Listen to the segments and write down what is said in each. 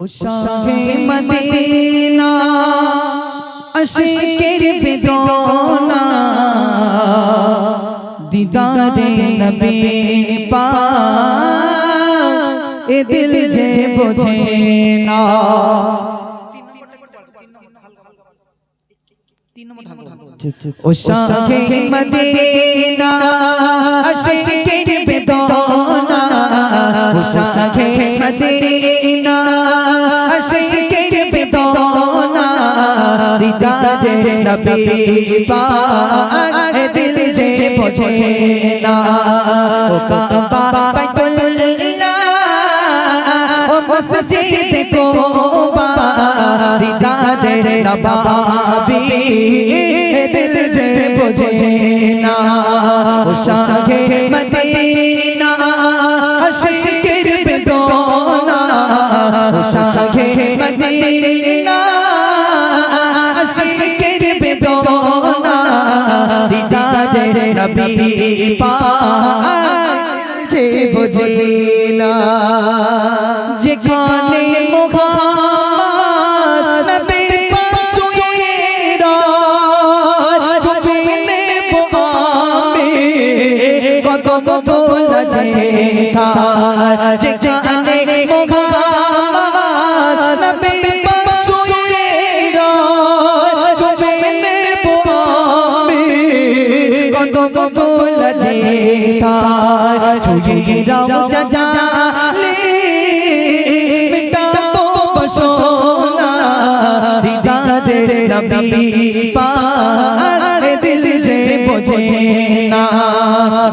শাহে Medina আশিকের বেদনা দিদারে নবী পাক এ দিল যে বোঝে না ও শাহে মদিনা আশিকের বেদনা ও শাহে মদিনা দিদারে নবী পাক, দিল যে বোঝে না। ও কাবা বাইতুল্লাহ, ও মসজিদ কোবা। দিদারে নবাবি, দিল যে বোঝে না। ও শাহে মদিনা নবী পাক যে বোঝে না যেখানে মোহাম্মদ নবী পাক মোহাম্মদ কদম তোলা যেথা ছুঁয়ে রাও জালে মিটাবো বসোনা দিদারে নবী পাক দিল যে বোঝে না।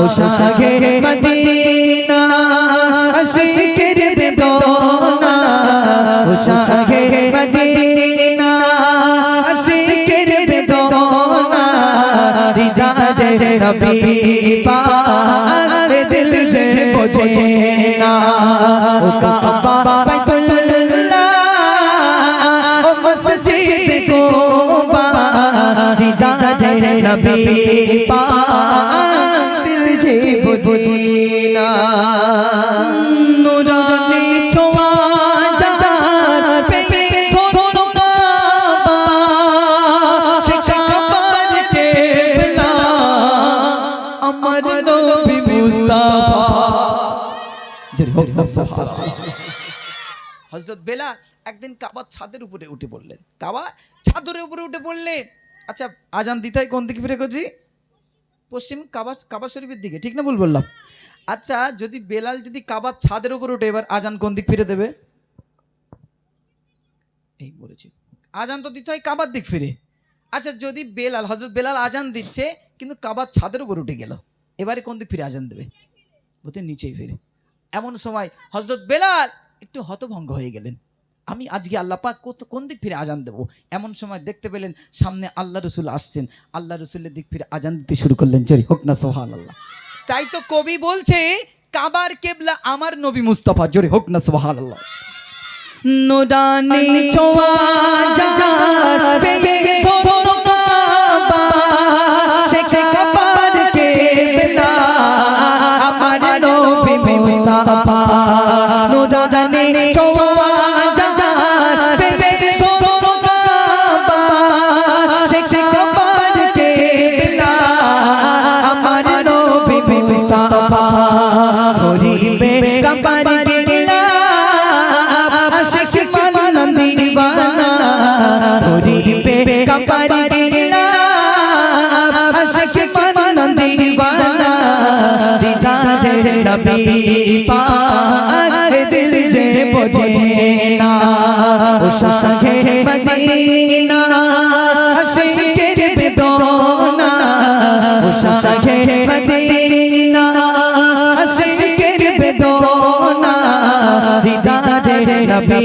ও শাহে মদিনা, আশিকের বেদনা। ও শাহে মদিনা দিদারে নবী পাক দিল যে বোঝে না ও কাবা বাইতুল্লাহ ও মসজিদ কোবা দিদারে নবী পাক দিল যে হোক না হজরত বেলা একদিন কাবার ছাদের উপরে উঠে পড়লেন। কাবা ছাদের উপরে উঠে পড়লেন। আচ্ছা আজান দিতে হয় কোন দিকে ফিরে করছি পশ্চিম কাবা কাবা শরীফের দিকে ঠিক না ভুল বললাম? আচ্ছা যদি বেলাল যদি কাবার ছাদের উপরে উঠে এবার আজান কোন দিক ফিরে দেবে? এই বলেছি। আজান তো দিতে হয় কাবার দিক ফিরে। আচ্ছা যদি বেলাল হজরত বেলাল আজান দিচ্ছে কিন্তু কাবার ছাদের উপর উঠে গেল এবারে কোন দিক ফিরে আজান দেবে? বলতে নিচেই ফিরে। এমন সময় হজরত বেলাল একটু হতভঙ্গ হয়ে গেলেন। আমি আজকে আল্লাহ পাক কত- কোন দিক ফিরে আজান দেবো? এমন সময় দেখতে পেলেন সামনে আল্লাহ রসুল আসছেন। আল্লাহ রসুলের দিক ফিরে আজান দিতে শুরু করলেন চরি হোক না সোহান আল্লাহ তাই তো কবি বলছে কাবার কেবলা আমার নবী মুস্তফা জোরে হোক না সোহান আল্লাহ নুরানি ছোঁয়া দিদারে নবী পাক দিল যে বোঝে না ও শাহে মদিনা আশিকের বেদনা ও শাহে মদিনা আশিকের বেদনা দিদারে নবী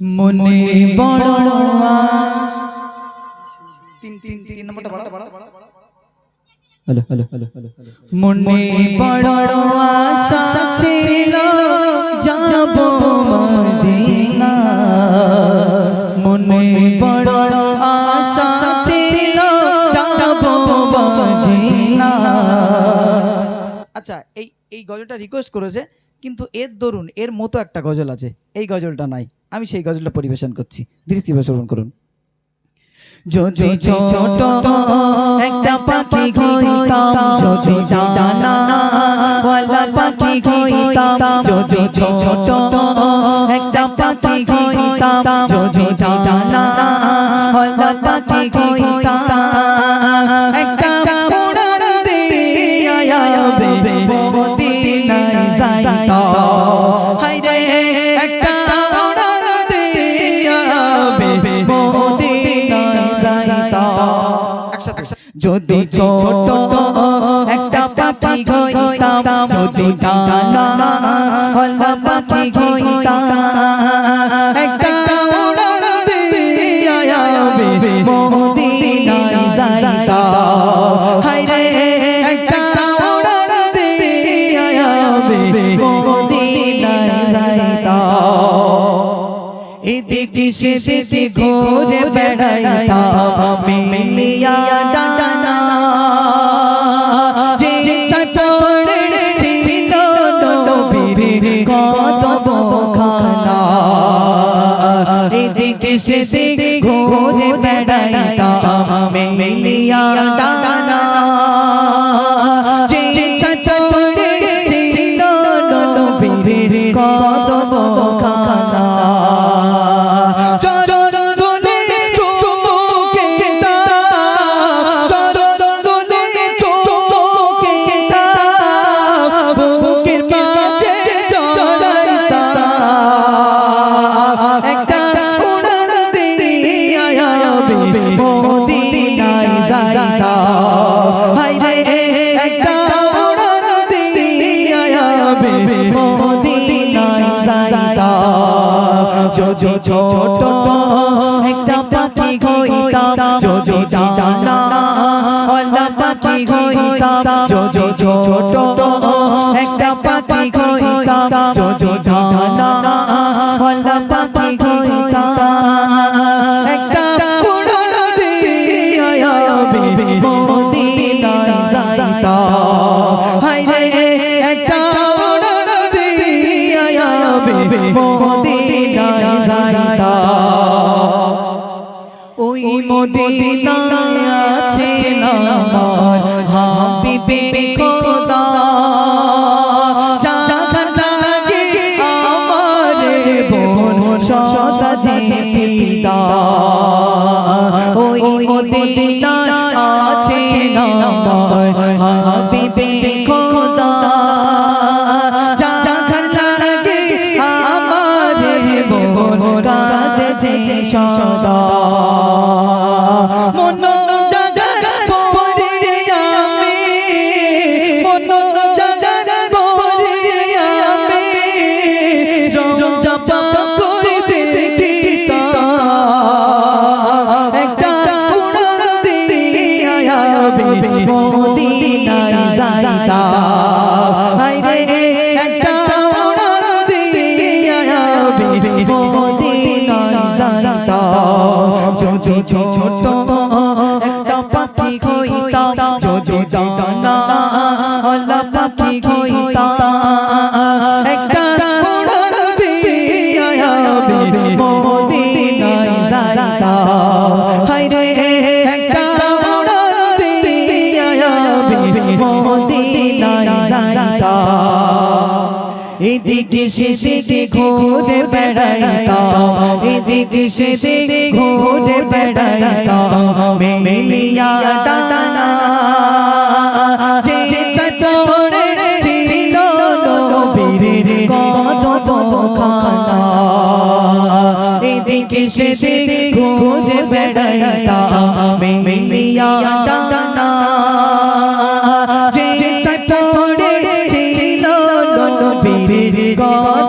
মনে বড় আশ তিন তিন তিন নম্বরটা বাড়া হ্যালো হ্যালো হ্যালো হ্যালো মনে বড় আশা ছিল যাব মদিনা। মনে বড় আশা ছিল যাব মদিনা। আচ্ছা এই এই গজলটা রিকোয়েস্ট করেছে কিন্তু এর দরুন এর মতো একটা গজল আছে এই গজলটা নাই। আমি সেই গজলটা পরিবেশন করছি। দৃষ্টিভাবে শ্রবণ করুন। যদি ছোট একটা পাখি হইতাম যদি ডানা ওয়ালা পাখি হইতাম যদি ছোট একটা পাখি হইতাম যদি ডানা ওয়ালা পাখি হইতাম যদি ছোট একটা পাখি হইতাম যদি ডানা হল্লা পাখি হইতাম একটা উড়াল দিয়া মদিনায় যাইতাম। হায়রে একটা যাইতাম এদিকে সেদিকে ঘুরে বেড়াইতাম মিলিয়া ডানা যে পড়ে ছিল নবীর কত খানা এদিকে সেদিকে ঘুরে বেড়াইতাম মিলিয়া ডানা যদি ছোট একটা পাখি হইতাম যদি ডানা অল্লা পাখি হইতাম যদি ছোট একটা পাখি হইতাম যদি ডানা অল্লা পাখি হইতাম মদিনায় আছে আমার হাবিবে একটা মদিনায় ছোট একটা পাখি হইতাম যদি ডানা হলা পাখি হইতাম। একটা যাবে যাইতা এদিকে সেদিকে ঘুরে বেড়াইতাম এদিকে সেদিকে ঘুরে বেড়াইতাম মেলিয়া ডানা যে পড়ে ছিল নবীর কত খানা এদিকে দিকে সেদিকে ঘুরে বেড়াইতাম মিলিয়া ডানা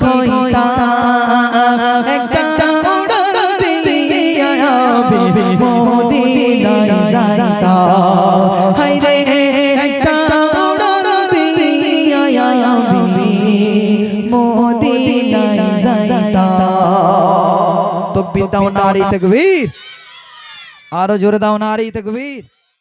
হইতা একটা উড়ান দিয়া আরও জোরে দাও নারী তকবীর